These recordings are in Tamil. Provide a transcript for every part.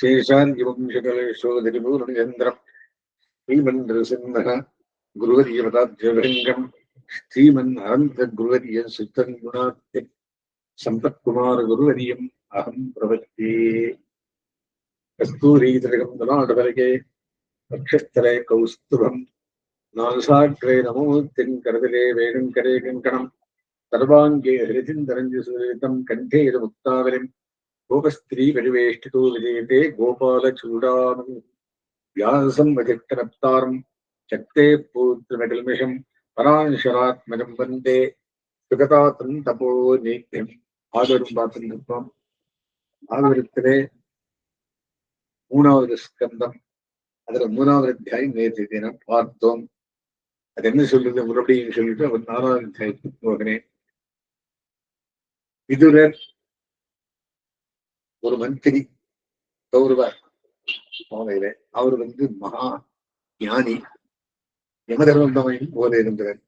ശേഷാന്തിവംശകലേശോദരിപൂർണചന്ദ്രം ശ്രീമന്ത്രസിംഹ ഗുരുവര്യപദാബ്ജഭൃംഗം ശ്രീമൻ അനന്ത ഗുരുവര്യ സുത്തൻ ഗുണാത്യ സമ്പത്കുമാര ഗുരുവര്യം അഹം പ്രവൃത്തി കസ്തൂരീതരകം ഗുണാടപലകെ വക്ഷസ്ഥലെ കൗസ്തുഭം നാസാഗ്രേ നമോത്തിൻ കരതലേ വേണം കരേ കങ്കണം സർവാംഗേ ഹരിചിന്തരഞ്ജുസുരിതം കണ്ഠേര മുക്താവരം கோபஸ்திரீ பரிவேஷ்டிதோ விஜயதே கோபாலச்சூடானம் வியாசம் வஜக்தரப்தாரம் சக்தே பூத்திரமிஷம் பராஞ்சராத்மஜம் வந்தே சுகதாத்தன் தபோ நீத்தியம் ஆதரும் பார்த்துருக்கோம் ஆதரத்திலே மூணாவது ஸ்கந்தம் அதுல மூணாவது அத்தியாயம் நேற்று தினம் பார்த்தோம் அது என்ன சொல்றது மறுபடியும் சொல்லிட்டு அவர் நாலாவது அத்தியாயத்துக்கு போகிறேன் விதுரர் ஒரு மந்திரி கௌரவர். மாலையில அவர் வந்து மகா ஞானி. யமதர்மந்தமையும் போல இருந்தவர்.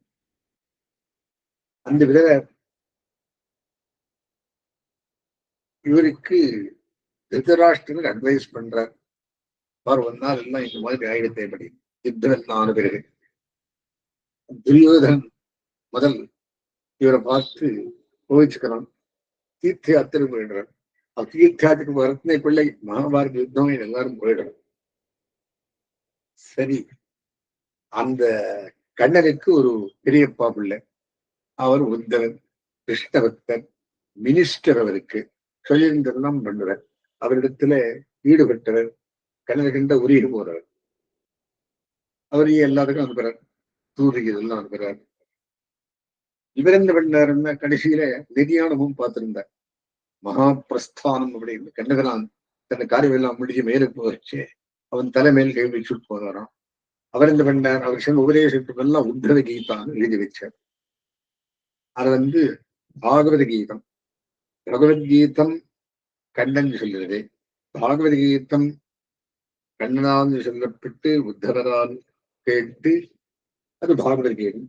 அந்த வித இவருக்கு திருதராஷ்டிரனுக்கு அட்வைஸ் பண்றார். அவர் வந்தால் எல்லாம் இந்த மாதிரி ஆயுதத்தை படி யுத்தம் எல்லாம் ஆன பிறகு துரியோதன் முதல் இவரை பார்த்து கோவிச்சுக்கிறான் தீர்த்த யாத்திரை போயிடுறான் அவர் தீர்த்த பிள்ளை. மகாபாரத யுத்தம் எல்லாரும் போயிடுறார் சரி. அந்த கண்ணனுக்கு ஒரு பெரியப்பா பிள்ளை. அவர் உத்தவன் கிருஷ்ணபக்தன் மினிஸ்டர் அவருக்கு சொல்லியிருந்தெல்லாம் பண்ணுவர் அவரிடத்துல ஈடுபட்டவர் கண்ணன் உரிய போறவர் அவரையும் எல்லாத்துக்கும் அனுப்புறார்? தூதுக்கு இதெல்லாம் அனுப்புறார். இவர் என்ன பண்ணாருன்னா கடைசியில நிதியானமும் பார்த்திருந்தார். மகா பிரஸ்தானம் அப்படின்னு கண்ணகனான் தன் காரியமெல்லாம் முடிஞ்சு மேலுக்கு போச்சு அவன் தலைமையில் கை வச்சுட்டு போனாராம். அவர் என்ன பண்ணார்? அவர் சொன்ன உபதேசத்துக்கெல்லாம் உத்தவ கீதான்னு எழுதி வச்சார். அது வந்து பாகவத கீதம். பகவத்கீதம் கண்ணன் சொல்லுறது பாகவத கீதம் கண்ணனான்னு சொல்லப்பட்டு உத்தவரால் கேட்டு அது பாகவத கீதம்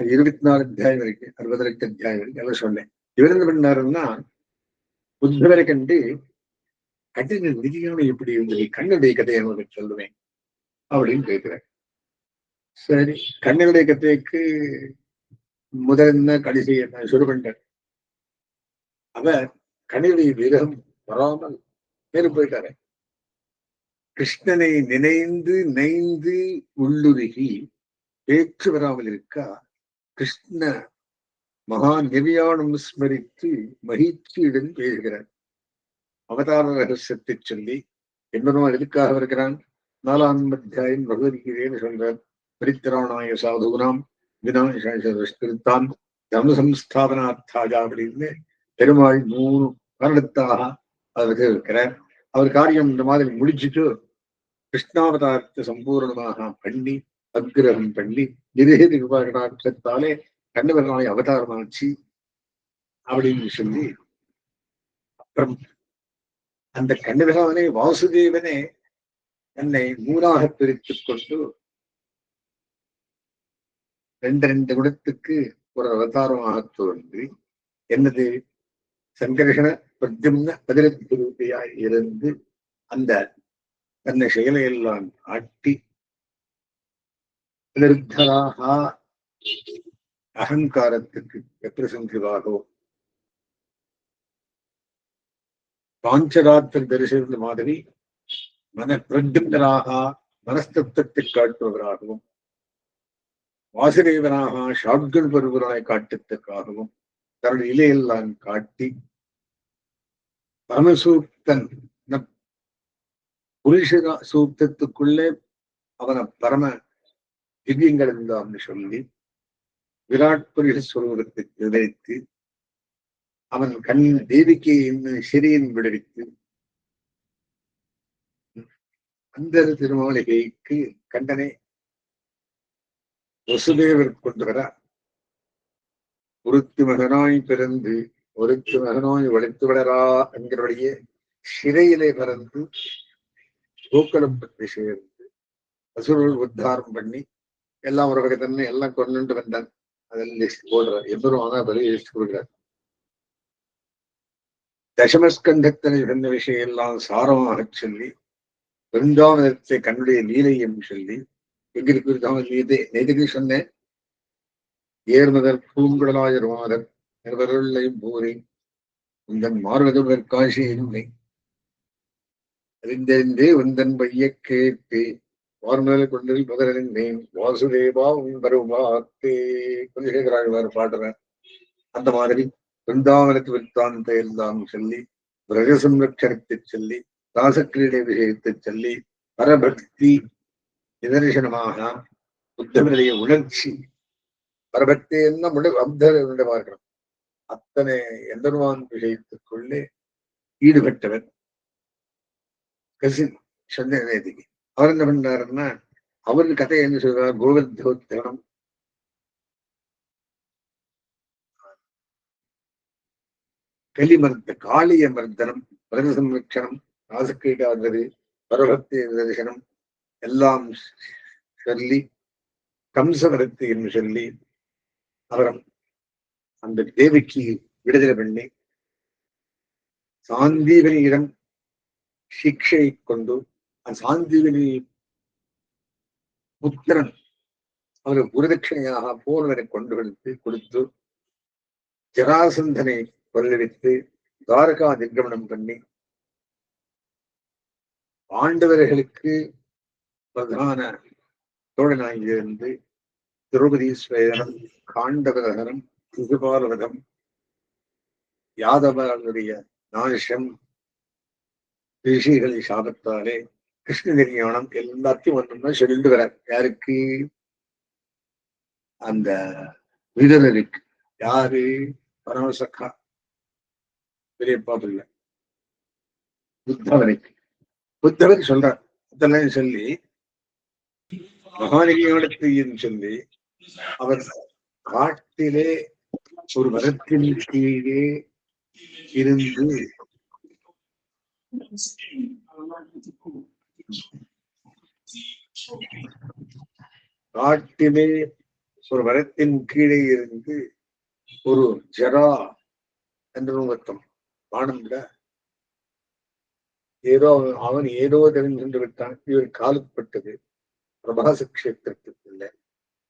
அது இருபத்தி நாலு அத்தியாயம் இருக்கு. அறுபது லட்சம் அத்தியாயம் இருக்கு. அதை சொன்னேன். இவர் என்ன பண்ணாருன்னா உத்தவரை கண்டு கட்டின நிதியான எப்படி இருந்தது கண்ணுடைய கதையை அவர்கள் சொல்லுவேன்? அப்படின்னு கேட்கிறார் சரி கண்ணுடைய கதைக்கு முதல் என்ன கடைசி என்ன சுருகண்டர்? அவர் கணிவை விரகம் வராமல் மேல போயிட்டாரு. கிருஷ்ணனை நினைந்து நைந்து உள்ளுருகி பேச்சு வராமல் இருக்கா? கிருஷ்ண மகான் நெவியானம் ஸ்மரித்து மகிழ்ச்சியுடன் பேசுகிறார் அவதார ரகசியத்தை சொல்லி என்பதும் எதுக்காக வருகிறான்? நாலாம் அத்தியாயம் பகவத்கீதைன்னு சொல்றார். பரித்திராணாய சாதுகுணாம் வினாஷ்கிருத்தான் தர்ம சம்ஸ்தாபனார்த்தாஜா அப்படின்னு பெருமாள் மூணு காரணத்தாக அவர் இருக்கிறார். அவர் காரியம் இந்த மாதிரி முடிச்சுட்டு கிருஷ்ணாவதாரத்தை சம்பூர்ணமாக பண்ணி அக்கிரகம் பண்ணி நிருகே நிர்வாகத்தாலே கண்ணவர்களாய் அவதாரமாச்சு அப்படின்னு சொல்லி அப்புறம் அந்த கண்ணபகவானே வாசுதேவனே என்னை மூணாக பிரித்துக் கொண்டு ரெண்டு ரெண்டு குடத்துக்கு ஒரு அவதாரமாக தோன்றி என்னது? சங்கர்ஷண பிரத்யும்ன பதினெட்டு ரூபாய் இருந்து அந்த தன்னை செயலையெல்லாம் ஆட்டி நிர்தலாக அகங்காரத்துக்கு ரெப்ரசன்டிவாகவும் பாஞ்சராத்திர தரிசன மாதிரி மன பிரத்யும்னராக மனஸ்தத்துவத்தை காட்டுபவராகவும் வாசுதேவனாக ஷாட்கன் பருவராய் காட்டுவதற்காகவும் தன்னுடைய இலையெல்லாம் காட்டி பரமசூக்தன் புருஷ சூக்தத்துக்குள்ளே அவனை பரம திவ்யங்கள் இருந்தான்னு சொல்லி விராட் புருஷ சொல்வதற்கு விதைத்து அவன் கண்ணின் தேவிக்கு இன்னும் சிறையின் விடுவித்து அந்த திருமாளிகைக்கு கண்டனை வசுதேவர் கொண்டு வர ஒருத்து மகனாய் பிறந்து ஒருத்து மகனாய் வளைத்து விடரா என்கிறபடியே சிறையிலே பறந்து பூக்களம் பற்றி சேர்ந்து அசுரல் உத்தாரம் பண்ணி எல்லாம் ஒரு வகை தன்னை எல்லாம் கொண்டு வந்தான். அதெல்லாம் லிஸ்ட் போடுறார் எவரும் ஆனா லிஸ்ட் கொடுக்குறார். தசமஸ்கந்தத்தில் இருந்த விஷயம் எல்லாம் சாரமாக சொல்லி பிருந்தாவனத்தை கண்ணுடைய நீலையும் சொல்லி எங்களுக்கு இருக்காமல் நேதுக்கு சொன்னேன். ஏர்மதர் பூங்குடலாயர் மாதர் நிறுவர்களையும் பூரி உந்தன் மாறுவதுவர் காசி இல்லை அறிந்தறிந்தே உந்தன் பைய கேட்டு வார்மேல கொண்டில் பதறிந்தேன் வாசுதேவா உன் வருவாத்தே குலசேகராழ்வார் பாடுறேன் அந்த மாதிரி பிருந்தாவனத்து விற்த்தாந்த பெயர்தான் சொல்லி பிரஜசம்ரட்சணத்தை சொல்லி ராசக்கிரீடை விஷயத்தை சொல்லி பரபக்தி நிதர்சனமாக புத்தனுடைய உணர்ச்சி. பரபக்தி என்ன முடி அப்தனுடைய பார்க்கிறோம். அத்தனை எந்தருவான் விஷயத்துக்குள்ளே ஈடுபட்டவர். கசின் சந்தேகி அவர் என்ன பண்ணாருன்னா அவருக்கு கதை என்ன சொல்றார்? கோவிந்தோத்தனம் கலிமர்த்த காளிய மர்தனம் பிரத சம்ரட்சணம் ராசக்கீடாகிறது பரபக்தி தரிசனம் எல்லாம் சொல்லி கம்சவரத்து என்று சொல்லி அவரம் அந்த தேவிக்கு விடுதலை பண்ணி சாந்தீவனியிடம் சிக்ஷை கொண்டு அந்த புத்திரன் அவர் குருதட்சிணையாக போர்வரை கொண்டு வந்து கொடுத்து ஜராசந்தனை கொல்லடித்து துவாரகா நிர்கமனம் பண்ணி ஆண்டவர்களுக்கு பிரதான தோழனாயிருந்து திரௌபதீஸ்வரம் காண்டவரகரம் சிசுபாலவதம் யாதவர்களுடைய நாசம் ரிஷிகளை சாபத்தாலே கிருஷ்ணகிரி ஞானம் எல்லாத்தையும் ஒன்றா சொல்லிட்டு வர யாருக்கு? அந்த விதனருக்கு யாரு? பரமசக்கா பெரியப்பா பிள்ளை புத்தவருக்கு. புத்தவர் சொல்றார். அதெல்லாம் சொல்லி மகாநிதியோடத்தையும் சொல்லி அவர் காட்டிலே ஒரு மரத்தின் கீழே இருந்து காட்டிலே ஒரு மரத்தின் கீழே இருந்து ஒரு ஜரா என்று அர்த்தம் பானம் ஏதோ அவன் ஏதோ தெரிஞ்சென்று விட்டான். இவர் காலுப்பட்டது பிரபாச கஷேத்திரத்துக்கு இல்லை.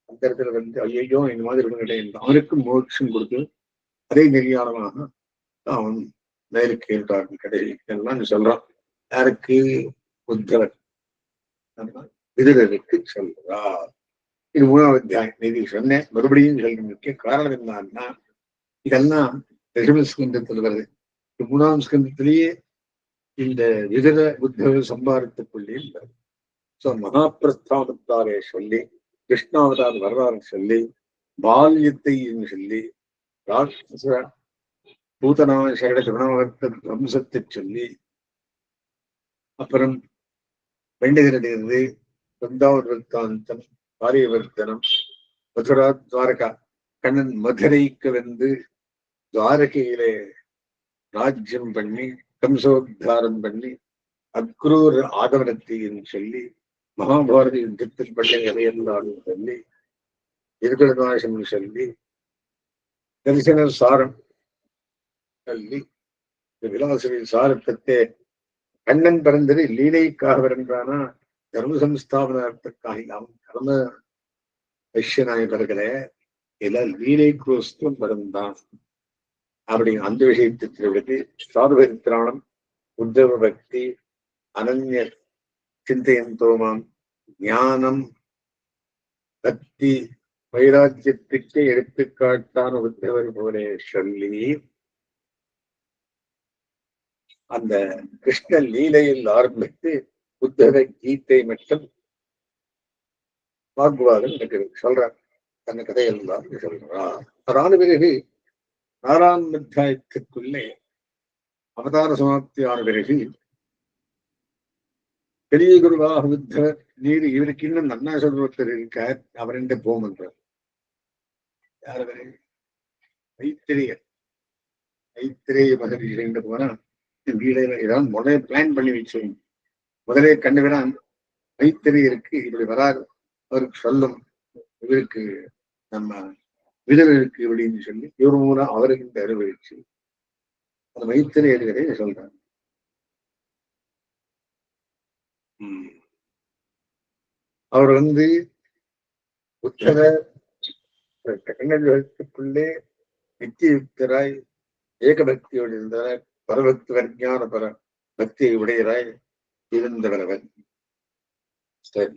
அந்த இடத்துல வந்து ஐயோ இந்த மாதிரி கிடையாது அவனுக்கு மோட்சம் கொடுத்து அதே நெறியாளமாக அவன் மேலுக்கு என்றார்கள் கடையில் எல்லாம் சொல்றான். யாருக்கு? புத்தவர் விதுரருக்கு சொல்றார் இது மூணாவது அத்தியாயம் நீதி சொன்னேன். மறுபடியும் சொல்றதுக்கு காரணம் என்னன்னா இதெல்லாம் தசம ஸ்கந்தத்தில் வருது மூணாம் ஸ்கந்தத்திலேயே இந்த விதர புத்த சம்பாரத்துக்குள்ளே வருது ஸோ மகாபிரஸ்தானத்தாரே சொல்லி கிருஷ்ணாவதார் வரலாறு சொல்லி பால்யத்தை சொல்லி ராட்சச பூதனாசேட திருணவர்த்த வம்சத்தை சொல்லி அப்புறம் வெண்டுகிறதிலிருந்து பிருந்தாவன் விற்த்தாந்தம் பாரியவர்த்தனம் மதுரா துவாரகா கண்ணன் மதுரைக்கு வந்து துவாரகையிலே ராஜ்யம் பண்ணி கம்சோத்தாரம் பண்ணி அக்ரூர் ஆதவரத்தின்னு சொல்லி மகாபாரத யுத்தத்தில் பண்ண இதையெல்லாம் சொல்லி இருக்கநாசம் சொல்லி தரிசன சாரம் சொல்லி இந்த விலாசரின் சாரத்தத்தை கண்ணன் பிறந்தது லீலைக்காக பிறந்தானா தர்ம சம்ஸ்தாபனார்த்தக்காக அவன் கர்ம வைஷ்யனாய் பிறகல எல்லாம் லீலை குரோஸ்தும் பிறந்தான் அப்படி அந்த விஷயத்தை திருவிடுத்து சாதுபரித்திராணம் உத்தவ பக்தி அனன்ய சிந்தையந்தோமாம் ஞானம் பக்தி வைராக்கியத்துக்கு எடுத்துக்காட்டான உத்தவர் போலே சொல்லி அந்த கிருஷ்ண லீலையில் ஆரம்பித்து புத்தக கீதை மட்டும் வாக்குவாதம் நடக்கிறது. சொல்றார். தன்னை கதையெல்லாம் சொல்றார். அதான பிறகு ஆறாம் அத்தியாயத்திற்குள்ளே அவதார சமாப்தி ஆன பிறகு பெரிய குருவாக புத்தர் நீர் இவருக்கு இன்னும் நன்னா சொல்றவர் இருக்கார். என்று போமன்றார் யார் அவரு? மைத்திரியர் மைத்திரேய மகரிஷி என்று போனா வீடையில ஏதாவது முதலே பிளான் பண்ணி வச்சோம் முதலே கண்டுவிடான் மைத்திரியருக்கு இப்படி வராது. அவருக்கு சொல்லும் இவருக்கு நம்ம விதவருக்கு அப்படின்னு சொல்லி இவர் மூலம் அவருக்கு அறிவிச்சு அந்த மைத்திரேயர்களை சொல்றாங்க. அவர் வந்து உத்தர கண்ணன் நித்திய யுக்தராய் ஏகபக்தியோடு இருந்தவர் பரபக்தி ஞான பர பக்தியை உடையராய் இருந்தவரவன் சரி.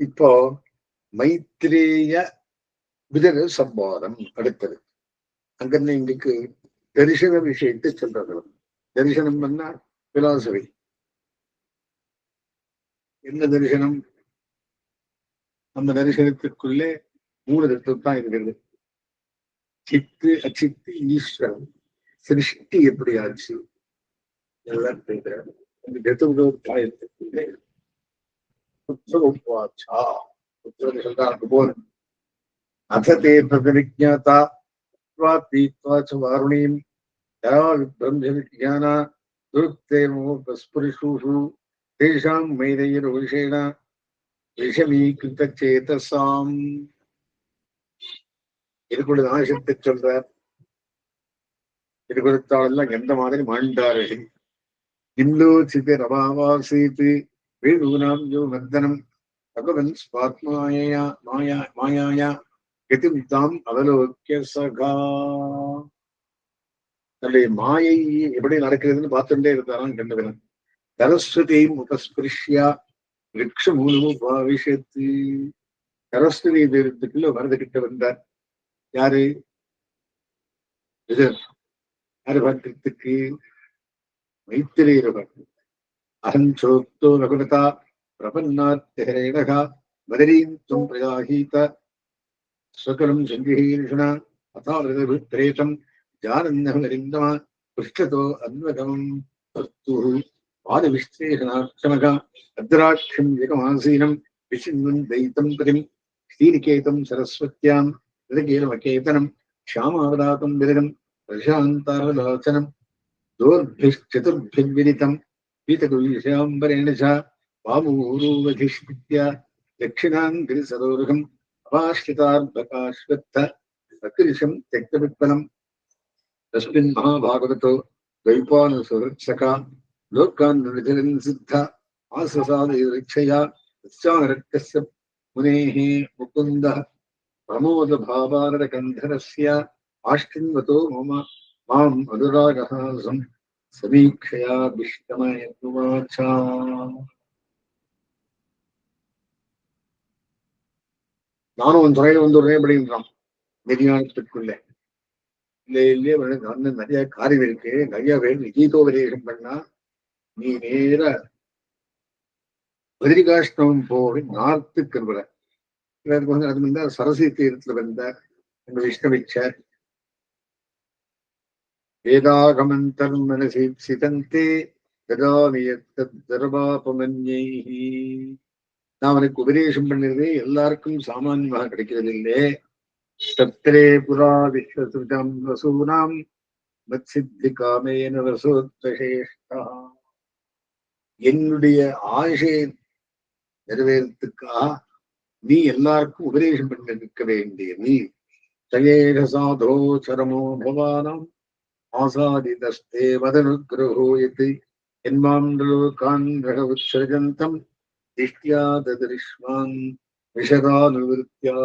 இப்போ மைத்திரேய விதர சம்பாதம் அடுத்தது. அங்கிருந்து இங்குக்கு தரிசன விஷயத்தை சொல்றது தரிசனம் பண்ணா பிலாசபி என்ன தரிசனம்? அந்த தரிசனத்திற்குள்ளே மூணு தத்துவம் தான் இருக்கிறது. சித்து அச்சித்து ஈஸ்வரன். சிருஷ்டி எப்படி ஆச்சு? எல்லாம் கேட்கிறேன் அத தே பிரதிஜாத்தா வாருணீம் பிரம்ம விஜானா துருத்தே ஸ்புரிஷூஷு தேஷாம் மைதையர் விஷேண திருக்குறத்தாளெல்லாம் எந்த மாதிரி மாண்டாரு? இந்தோச்சித ரபாவாசீத் வேணூனாம் யோ வர்தனம் பகவன் ஸ்வாத்மாயா மாயா மாயாயா கதிம் தாம் அவலோக்கிய சகா. தன்னுடைய மாயை எப்படி நடக்கிறதுன்னு பார்த்துட்டே இருந்தாராம் கண்டவன் சரஸ்வதியும் உபஸ்பிருஷ்யா விரக்ஷ மூலமும் பாவிஷத்து. சரஸ்வதி தீரத்துக்குள்ள வரதுகிட்ட வந்தார். யாரு? ஹரிபக்தத்துக்கு வைத்திரீரபக்தி அகம் சோக்தோ ரகுலதா பிரபன்னாத்தேரேடகா மதரீம் தும் பிரயாஹீத. ஸ்வகலம் சங்கீர்ஷுணா அதாரதபிரேஷம் ஜானந்தமரிந்தமா பிருஷ்டதோ அன்வகமம் பர்த்து பாதவிஸ்லேஷனாட்சமகா அத்ராட்சம் ஜெகமாசீனம் விசின்வன் தைத்தம் பதிம். ஸ்ரீநிகேதம் சரஸ்வத்யாம் ரிதகேலமகேதனம் க்ஷாமாவதாதம் விரகம் प्रशान्तावलोचनं दोर्भिश्चतुर्भिर्विदितं पीतकुविशाम्बरेण च वामूरूवधिष्ठित्य दक्षिणाङ्गिरिसरोरुहम् अपाश्रितार्भकाश्वत्थ सकृशं त्यक्तवित्पलम् तस्मिन् महाभागवतो द्वैपानसुहृत्सका लोकान् निजरन् सिद्ध आससादयरीक्षया तस्यानरक्तस्य मुनेः मुकुन्दः प्रमोदभावारकन्धरस्य ஆஷ்கின்வதோ மம மாம் மதுராகஹாசம் சமீக்ஷயா பிஷ்டமயத்வாச்சா நானும் உன் துறையில வந்துடுறேன் அப்படின்றான் நெறியானத்துக்குள்ள இல்லை இல்லையே அண்ணன் நிறைய காரியம் இருக்கு. நிறைய பேர் கீதோபதேசம் பண்ணா நீ நேர பதிரிகாஷ்டம் போடு நார்த்துக்கு கிருபுற எனக்கு வந்து அது வந்து சரஸ்வதி தீரத்துல வந்த அந்த விஷ்ணவிச்சர் வேதாகமந்தர் மனசி சிதந்தே தர்பாபமன்யை நான் அவனுக்கு உபதேசம் பண்ணிருது எல்லாருக்கும் சாமான்யமாக கிடைக்கிறது இல்லையே சத்திரே புரா விஸ்வசுதம் வசூனாம் மத்சித்தி காமேன வசோத்வசேஷ்டா என்னுடைய ஆசை நிறைவேறத்துக்காக நீ எல்லாருக்கும் உபதேசம் பண்ணி நிற்க வேண்டிய நீ। தயேக சாதோ சரமோ பவானம்। ஆசாதிதஸ்தேவதனுகிரகோயத்தை என்மாண்டலோகாங்கிரக உத்சர்ஜந்தம் திஷ்டியா ததிரிஷ்மான் விஷதானுவிருத்தியா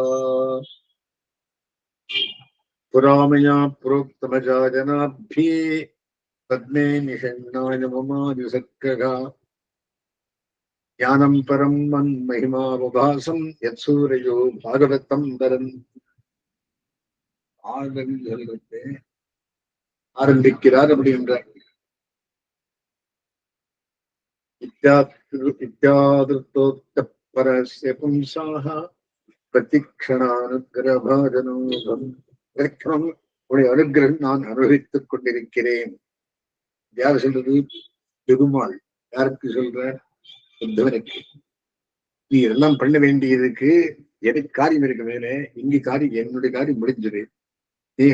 புராமயா புரோக்தமஜாஜனாபியே பத்மே நிஷன்னாய மமானுசத்ககா ஞானம் பரம் மன் மகிமாவபாசம் யத் சூரையோ பாகவத்தம் பரன் ஆழ்வில் சொல்கிறேன் ஆரம்பிக்கிறார் அப்படின்றார் இத்தியாதிருத்தோத்தப்பரஸ்ய பும்சாக பிரதிக்ஷணானுகிரபாஜனோகம் நான் அனுபவித்துக் கொண்டிருக்கிறேன். யார் சொல்றது? பெருமாள் யாருக்கு சொல்ற? உத்தவனுக்கு நீ எல்லாம் பண்ண வேண்டியதுக்கு எனக்கு காரியம் இருக்கு மேலே. இங்க காரியம் என்னுடைய காரியம் முடிஞ்சது. நீ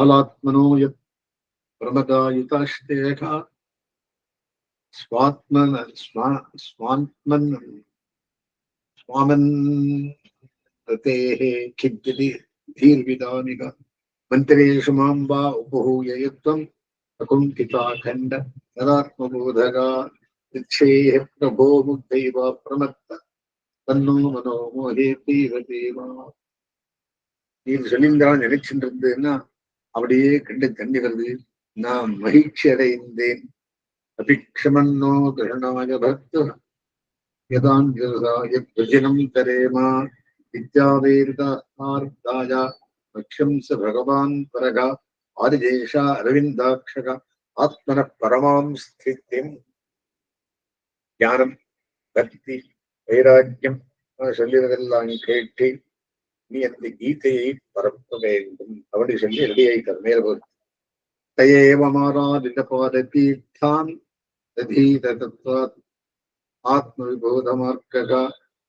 दुर्गाष्टयोथातिरभियात् पलायनम् अलात्मनो यत् प्रमदायुताश्चेख स्वात्मन स्वा स्वात्मन् स्वामन् रतेः खिद्यति धीर्विदानिक मन्त्रेषु मां वा उपहूय यत्त्वम् अकुण्ठिताखण्ड तदात्मबोधगा निक्षेः प्रभो मुग्धैव प्रमत्त தன்னோ மனோ மோகே தீவ தேவா நீர் சொல்லியிருந்தான் நினைச்சுட்டு இருந்ததுன்னா அப்படியே கண்டு தண்ணி வருது நான் மகிழ்ச்சி அடைந்தேன். அபிக்ஷமன்னோ கிருஷ்ணாய பக்த. யதாஞ்சனம் தரேமா வித்யாவேதார்த்தாய பக்ஷம் பகவான் பரக. ஆதிதேஷா அரவிந்தாட்சக. ஆத்மன பரமாம் ஸ்தித்திம். ஞானம் பக்தி வைராக்கியம். சொல்லுவதெல்லாம் கேட்டு நீ அந்த கீதையை பரப்ப வேண்டும் அப்படி சொல்லி ரெடி ஆயிட்டார் மேல போது ஆத்மவிபோதமார்க்கக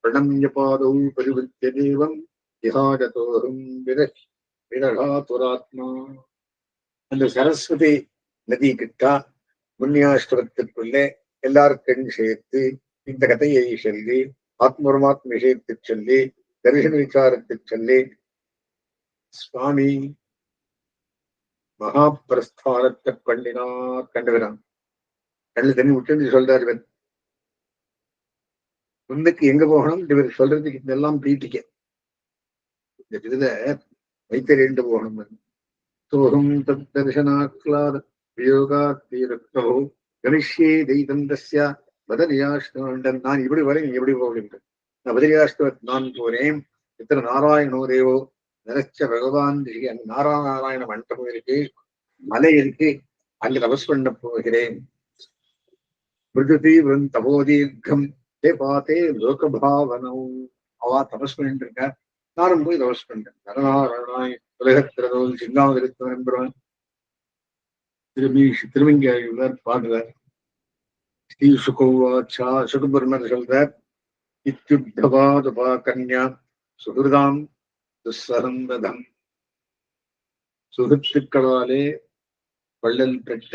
பிரணம்ய பாதௌ பரிவத்திய தேவம் இஹாகதோரும் விரகாதுராத்மா. அந்த சரஸ்வதி நதி கிட்டா புண்ணியாஸ்திரத்திற்குள்ளே எல்லாருக்கும் சேர்த்து இந்த கதையை சொல்லி ஆத்மபரமாத்ம விஷயத்தை சொல்லி தரிசன விசாரத்தை சொல்லி சுவாமி மகா பிரஸ்தானத்தை பண்ணினார் கண்டுகிறான் கண்ணு தண்ணி விட்டு சொல்றாரு இவர். முன்னுக்கு எங்க போகணும் இவர் சொல்றதுக்கு இதெல்லாம் பிரீட்டிக்க இந்த விருத வைத்தறிண்டு போகணும். சோகம் தத் தரிசனாக்லாத வியோகா தீரோ கணிஷ்யே தெய்தந்தஸ்யா பதரியாஷ்டன் நான் இப்படி வரேன் நீ எப்படி போகிறேன் நான் நான் போறேன் இத்தனை நாராயணோ தேவோ நினைச்ச பகவான் அங்க நாராயண மண்டபம் இருக்கு மலை இருக்கு அங்க தபஸ் பண்ண போகிறேன். மிருதுதி தபோதீர்க்கம் தே பாத்தே லோகபாவனம் அவா தபஸ் பண்ணிட்டு இருக்க நானும் போய் தபஸ் பண்றேன். நரநாராயணாய் உலகத்திரதோல் சிங்காவதிருத்தம் என்பவன் திரும்பி திருமங்கியார் பாடுறார் ஸ்ரீ சுகவாச்சா சுகபெருமர் சொல்றார் இத்யுத்தவாதுபாகன்யா சுகிருதாம் துஸ்ஸரந்ததம் சுகத்துக்களாலே வள்ளல் பெற்ற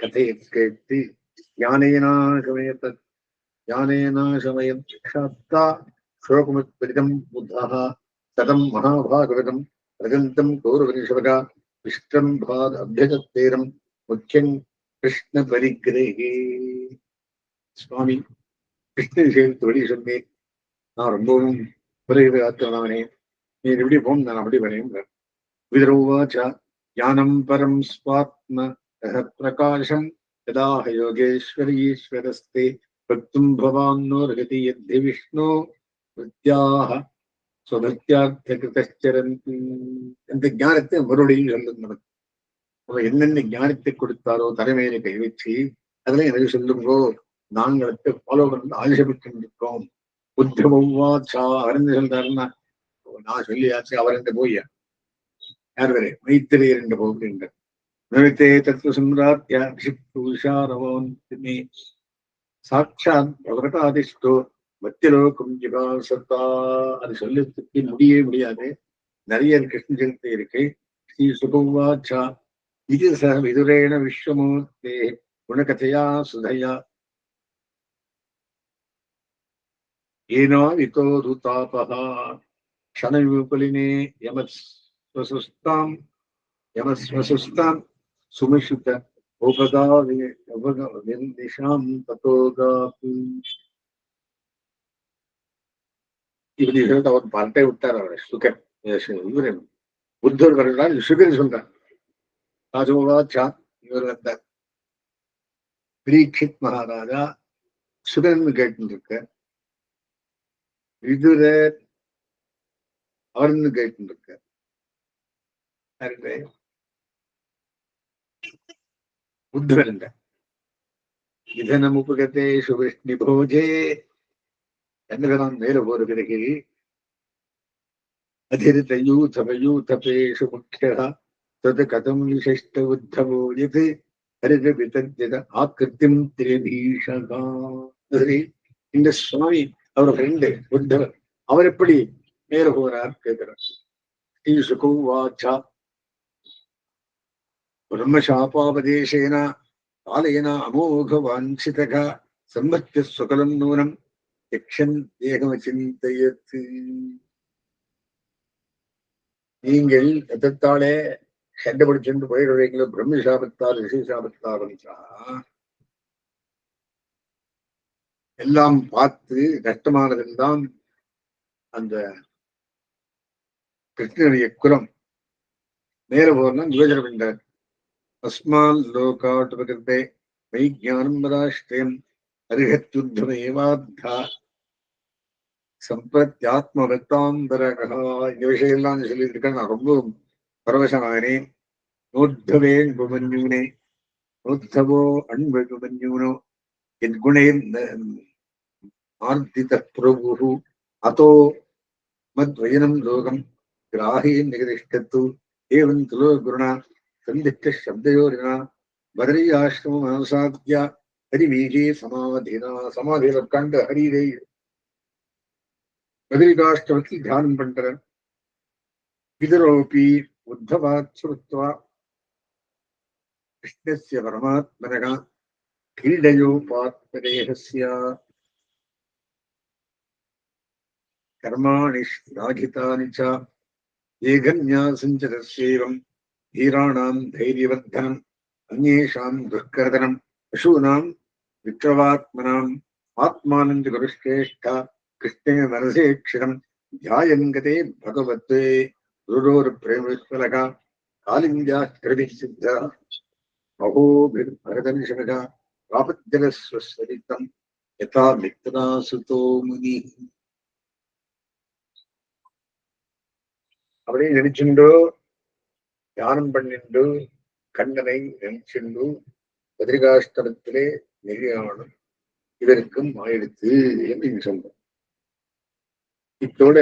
கதையை கேட்டு ஞானேனா சமயத்த ஞானேனா சமயம் சாத்தா ஸ்லோகமுத்பரிதம் புத்தः சதம் மகாபாகவதம் பிரகந்தம் கௌரவரிஷவகா விஷ்டம்பாத் அபியஜத்தேரம் முக்கியம் கிருஷ்ண பரிகிரகே சுவாமி கிருஷ்ண விஷயம் தொழில் சொல்லி நான் ரொம்பவும் குறைவு ஆத்தவனே நீ எப்படி போம் நான் அப்படி வரேன் விதரோவாச்ச ஞானம் பரம் ஸ்வாத்ம பிரகாஷம் யதாக யோகேஸ்வரீஸ்வரஸ்தே பக்தும் பவான்னோர்கதி யத்தி விஷ்ணு வித்யாக சுபத்தியார்த்த கிருதச்சரன் அந்த ஞானத்தை மறுபடியும் சொல்லும் நமக்கு. அவர் என்னென்ன ஞானத்தை கொடுத்தாரோ தலைமையில கை வச்சு அதெல்லாம் எனக்கு சொல்லுங்கோ. நாங்கள் ஃபாலோ பண்ணி ஆயுஷபிட்டு இருக்கோம் சா அறிந்து சொல்றாருன்னா நான் சொல்லியாச்சு அவர் என்ற போய் யார் வேறு? மைத்திரியர் என்று போகின்ற நிறுத்தே தத்துவ சம்ராட்யா உஷாரவோன் சாட்சாத் பிரகடாதிஷ்டோ மத்தியலோகம் ஜிகாசத்தா அது சொல்லத்துக்கு முடியவே முடியாது. நிறைய கிருஷ்ண ஜெயந்தி இருக்கு. ஸ்ரீ சுபவாச்சா இது ச விதுரேண விஸ்வமூர்த்தே. குணகதையா சுதையா. ஏனோ விதோதுதாபः க்ஷணவிபலினே யமஸ்வசுஸ்தாம் யமஸ்வசுஸ்தாம் சுமிஷுத உபதா நிஷாம் தத்தோகாபி இப்படி சொல்லிட்டு அவர் பரட்டை விட்டார் அவர் சுகர். இவரு புத்தர் வருகிறார் சுகர் சொல்றார். ராஜோவாச்சா இவர் வந்தார். பரீட்சித் மகாராஜா சுகர்னு கேட்டு இதுல அவர்ந்து கேட்டுருக்கார் ബുദ്ധനുണ്ട് ഇതന മുപ്പകത്തെ സുവിഷ്ണിഭോജേ എന്നൊക്കെ നാം നേരെ പോരുകിടക്കിൽ അധിരിതയൂഥപയൂഥപേഷു മുഖ്യത തത് കഥം വിശിഷ്ട ഉദ്ധവോ യത് ഹരിത വിതജ്ഞത ആകൃത്യം ത്രിഭീഷക இந்த சுவாமி அவர் ஃப்ரெண்டு புத்தவர் அவர் எப்படி மேல போகிறார் கேட்கிறார். ஸ்ரீசுகம் வாச்சா. பிரம்மசாபாபதேசேன காலேன அமோக வாஞ்சிதகா சம்பத்திய சுகலம் நூனம் யக்ஷன் தேகமச்சிந்தையத்து. நீங்கள் எதத்தாலே சண்டை பிடிச்சிருந்து போயிடுவீங்களோ பிரம்மசாபத்தால் ரிஷிசாபத்தால் எல்லாம் பார்த்து நஷ்டமானதெல்லாம் அந்த கிருஷ்ணனுடைய குலம். மேல போனா யோஜனை பண்றார் அஸ்மால் லோகாட்டுபகிருத்தே மெய் ஜானம் பராஷ்டிரியம் அருகத்யுத்தமேவாத்தா சம்பிரத்யாத்ம வத்தாந்தரகா இந்த விஷயம் எல்லாம் சொல்லிட்டு இருக்கேன். நான் ரொம்ப பரவசமாகிறேன் நோத்தவே அன்புமன்யூனே. நோத்தவோ அன்புமன்யூனோ. என் குணையின் आर्दित प्रभु। अतो मद्वयनं लोकं ग्राहे निगतिष्ठत्तु एवं तुलो गुरुणा संदिष्ट शब्द योरिना बदरी आश्रम सन्दिष्टशब्दयोरिणा हरि हरिबीजे समाधिना। समाधि रत्कांड हरि रे बदरी आश्रम की ध्यान पंटर विदरोपि उद्धवात् श्रुत्वा कृष्णस्य परमात्मनः क्रीडयोपात्मनेहस्य கர்மாணி ராஜிதானி ச ஏகன்யாசம் சதசேவம் வீராணாம் தைரியவர்தனம் அந்நேஷாம் துஷ்கரதனம் பசூனாம் விக்ரவாத்மனாம் ஆத்மானம் குருஷ்டேஷ்ட கிருஷ்ணே நரசேக்ஷரம் தியாயங்கதே பகவத்தே குருடோர் பிரேமஸ்வலகா காலிந்தியா கிருதி சித்தா மகோபிர் பரதனிஷகா ராபத்யலஸ்வஸ்வரித்தம் யதா மிக்தனா சுதோ அப்படியே நினைச்சுண்டு தியானம் பண்ணிண்டு கண்ணனை நினைச்சுண்டு பதிரிகாஸ்தலத்திலே நெறியானும் இதற்கும் ஆயிடுத்து என்று சொல்றோம் இத்தோட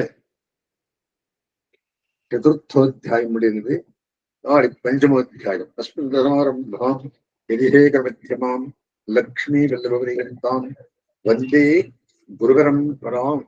சதுர்த்தோத்தியாயம் முடிந்தது. நாளை பஞ்சமோத்தியாயம் அஸ்மின் தர்மாரம்பாம் எதிரேகமத்தியமாம் லக்ஷ்மி வல்லபவரிகந்தாம் வந்தே குருகரம் பராம்